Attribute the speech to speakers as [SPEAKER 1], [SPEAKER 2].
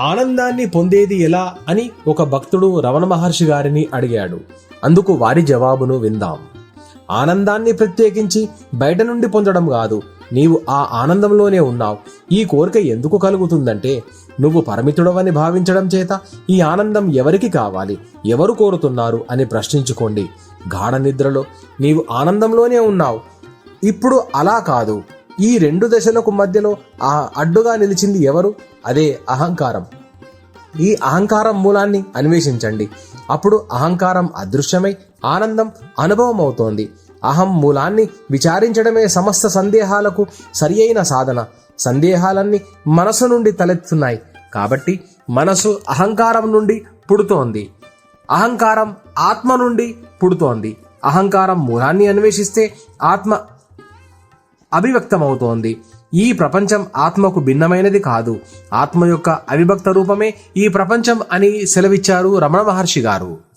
[SPEAKER 1] ఆనందాన్ని పొందేది ఎలా అని ఒక భక్తుడు రమణ మహర్షి గారిని అడిగాడు. అందుకు వారి జవాబును విందాం. ఆనందాన్ని ప్రత్యేకించి బయట నుండి పొందడం కాదు నీవు ఆ ఆనందంలోనే ఉన్నావు. ఈ కోరిక ఎందుకు కలుగుతుందంటే నువ్వు పరిమితుడవని భావించడం చేత ఈ ఆనందం ఎవరికి కావాలి ఎవరు కోరుతున్నారు అని ప్రశ్నించుకోండి. గాఢ నిద్రలో నీవు ఆనందంలోనే ఉన్నావు. ఇప్పుడు అలా కాదు. ఈ రెండు దశలకు మధ్యలో ఆ అడ్డుగా నిలిచింది ఎవరు? అదే అహంకారం. ఈ అహంకారం మూలాన్ని అన్వేషించండి. అప్పుడు అహంకారం అదృశ్యమై ఆనందం అనుభవం అవుతోంది అహం మూలాన్ని విచారించడమే సమస్త సందేహాలకు సరి అయిన సాధన. సందేహాలన్నీ మనసు నుండి తలెత్తున్నాయి కాబట్టి మనసు అహంకారం నుండి పుడుతోంది. అహంకారం ఆత్మ నుండి పుడుతోంది. అహంకారం మూలాన్ని అన్వేషిస్తే ఆత్మ అభివ్యక్తమవుతోంది. ఈ ప్రపంచం ఆత్మకు భిన్నమైనది కాదు. ఆత్మ యొక్క అవిభక్త రూపమే ఈ ప్రపంచం అని సెలవిచ్చారు రమణ మహర్షి గారు.